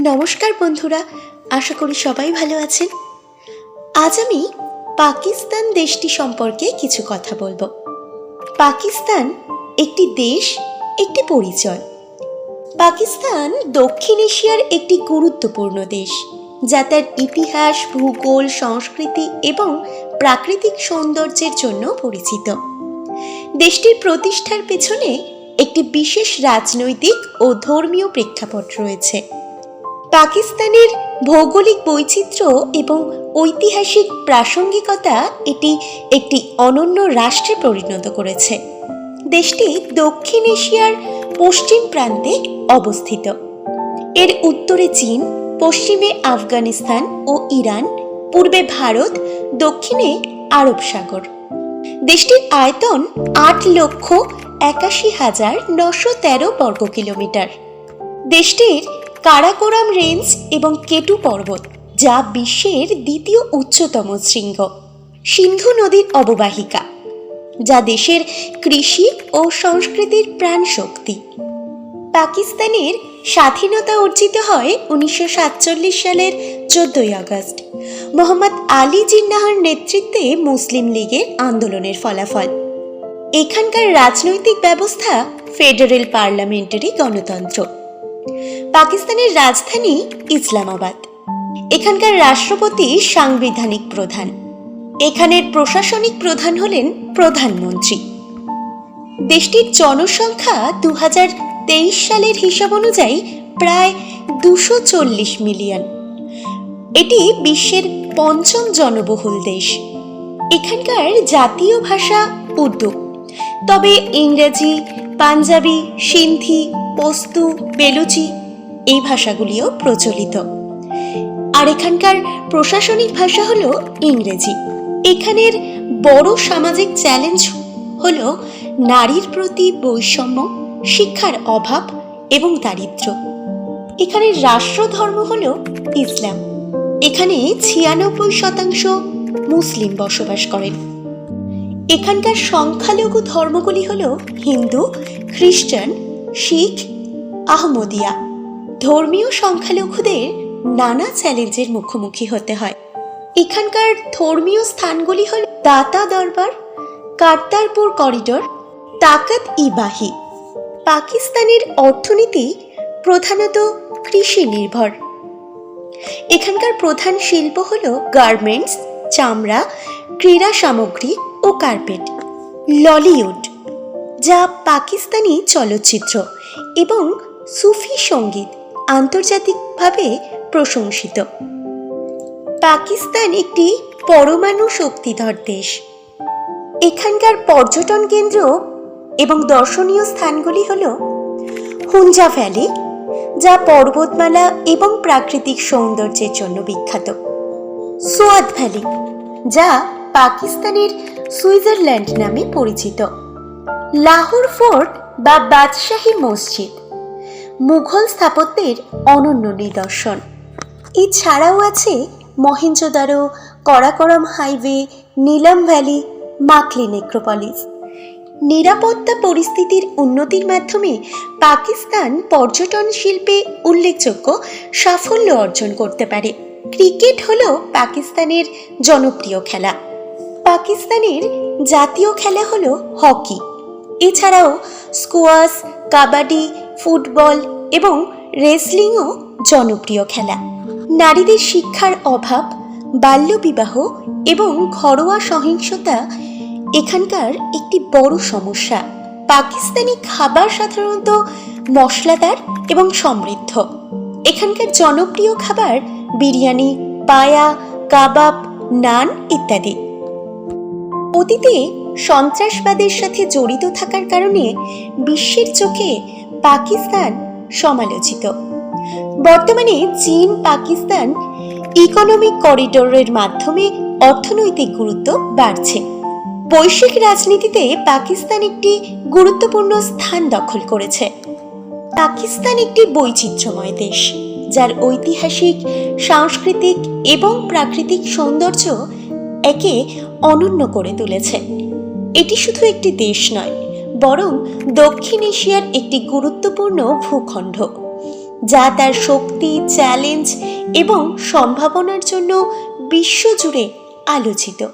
নমস্কার বন্ধুরা, আশা করি সবাই ভালো আছেন। আজ আমি পাকিস্তান দেশটি সম্পর্কে কিছু কথা বলব। পাকিস্তান একটি দেশ, একটি পরিচয়। পাকিস্তান দক্ষিণ এশিয়ার একটি গুরুত্বপূর্ণ দেশ, যা তার ইতিহাস, ভূগোল, সংস্কৃতি এবং প্রাকৃতিক সৌন্দর্যের জন্য পরিচিত। দেশটির প্রতিষ্ঠার পেছনে একটি বিশেষ রাজনৈতিক ও ধর্মীয় প্রেক্ষাপট রয়েছে। পাকিস্তানের ভৌগোলিক বৈচিত্র্য এবং ঐতিহাসিক প্রাসঙ্গিকতা এটি একটি অনন্য রাষ্ট্রে পরিণত করেছে। দেশটি দক্ষিণ এশিয়ার পশ্চিম প্রান্তে অবস্থিত। এর উত্তরে চীন, পশ্চিমে আফগানিস্তান ও ইরান, পূর্বে ভারত, দক্ষিণে আরব সাগর। দেশটির আয়তন আট লক্ষ একাশি হাজার নশো তেরো বর্গ কিলোমিটার দেশটির কারাকোরাম রেঞ্জ এবং কেটু পর্বত, যা বিশ্বের দ্বিতীয় উচ্চতম শৃঙ্গ, সিন্ধু নদীর অববাহিকা, যা দেশের কৃষি ও সংস্কৃতির প্রাণ শক্তি পাকিস্তানের স্বাধীনতা অর্জিত হয় উনিশশো সাতচল্লিশ সালের চোদ্দই আগস্ট। মোহাম্মদ আলী জিন্নাহর নেতৃত্বে মুসলিম লীগের আন্দোলনের ফলাফল। এখানকার রাজনৈতিক ব্যবস্থা ফেডারেল পার্লামেন্টারি গণতন্ত্র। পাকিস্তানের রাজধানী ইসলামাবাদ। এখানকার রাষ্ট্রপতি সাংবিধানিক প্রধান। এখানের প্রশাসনিক প্রধান হলেন প্রধানমন্ত্রী। দেশটির জনসংখ্যা দু সালের হিসাব অনুযায়ী প্রায় দুশো চল্লিশ মিলিয়ন। এটি বিশ্বের পঞ্চম জনবহুল দেশ। এখানকার জাতীয় ভাষা উর্দু। তবে ইংরেজি পাঞ্জাবি, সিন্ধি পস্তু বেলুচি এই ভাষাগুলিও প্রচলিত। আর এখানকার প্রশাসনিক ভাষা হলো ইংরেজি। এখানের বড় সামাজিক চ্যালেঞ্জ হলো নারীর প্রতি বৈষম্য, শিক্ষার অভাব এবং দারিদ্র্য এখানের রাষ্ট্রধর্ম হলো ইসলাম। এখানে ছিয়ানব্বই শতাংশ মুসলিম বসবাস করেন। এখানকার সংখ্যালঘু ধর্মগুলি হল হিন্দু খ্রিস্টান শিখ, আহমদিয়া। ধর্মীয় সংখ্যালঘুদের নানা চ্যালেঞ্জের মুখোমুখি হতে হয়। এখানকার ধর্মীয় স্থানগুলি হল দাতা দরবার, কারতারপুর করিডোর, তাকাত ইবাহি। পাকিস্তানের অর্থনীতি প্রধানত কৃষি নির্ভর। এখানকার প্রধান শিল্প হল গার্মেন্টস, চামড়া, ক্রীড়া সামগ্রী ও কার্পেট, ললিউড, যা পাকিস্তানি চলচ্চিত্র এবং সুফি সংগীত আন্তর্জাতিকভাবে প্রশংসিত। পাকিস্তান একটি পরমাণু শক্তিধর দেশ। এখানকার পর্যটন কেন্দ্র এবং দর্শনীয় স্থানগুলি হল হুঞ্জা ভ্যালি, যা পর্বতমালা এবং প্রাকৃতিক সৌন্দর্যের জন্য বিখ্যাত। সোয়াদ ভ্যালি, যা পাকিস্তানের সুইজারল্যান্ড নামে পরিচিত। লাহোর ফোর্ট বা বাদশাহী মসজিদ, মুঘল স্থাপত্যের অনন্য নিদর্শন। এছাড়াও আছে Mohenjodaro, Karakoram highway, Neelum valley, Makli necropolis. নিরাপত্তা পরিস্থিতির উন্নতির মাধ্যমে পাকিস্তান পর্যটন শিল্পে উল্লেখযোগ্য সাফল্য অর্জন করতে পারে। ক্রিকেট হল পাকিস্তানের জনপ্রিয় খেলা। পাকিস্তানের জাতীয় খেলা হল হকি। এছাড়াও স্কোয়াশ, কাবাডি, ফুটবল এবং রেসলিংও জনপ্রিয় খেলা। নারীদের শিক্ষার অভাব, বাল্যবিবাহ এবং ঘরোয়া সহিংসতা এখানকার একটি বড় সমস্যা। পাকিস্তানি খাবার সাধারণত মশলাদার এবং সমৃদ্ধ। এখানকার জনপ্রিয় খাবার বিরিয়ানি, পায়া, কাবাব, নান ইত্যাদি। অতীতে সন্ত্রাসবাদের সাথে জড়িত থাকার কারণে বিশ্বের চোখে পাকিস্তান সমালোচিত। বর্তমানে চীন, পাকিস্তান ইকোনমিক করিডোরের মাধ্যমে অর্থনৈতিক গুরুত্ব বাড়ছে। বৈশ্বিক রাজনীতিতে পাকিস্তান একটি গুরুত্বপূর্ণ স্থান দখল করেছে। পাকিস্তান একটি বৈচিত্র্যময় দেশ, যার ঐতিহাসিক, সাংস্কৃতিক এবং প্রাকৃতিক সৌন্দর্য একে অনন্য করে তুলেছে। এটি শুধু একটি দেশ নয়, বরং দক্ষিণ এশিয়ার একটি গুরুত্বপূর্ণ ভূখণ্ড, যা তার শক্তি চ্যালেঞ্জ এবং সম্ভাবনার জন্য বিশ্বজুড়ে আলোচিত।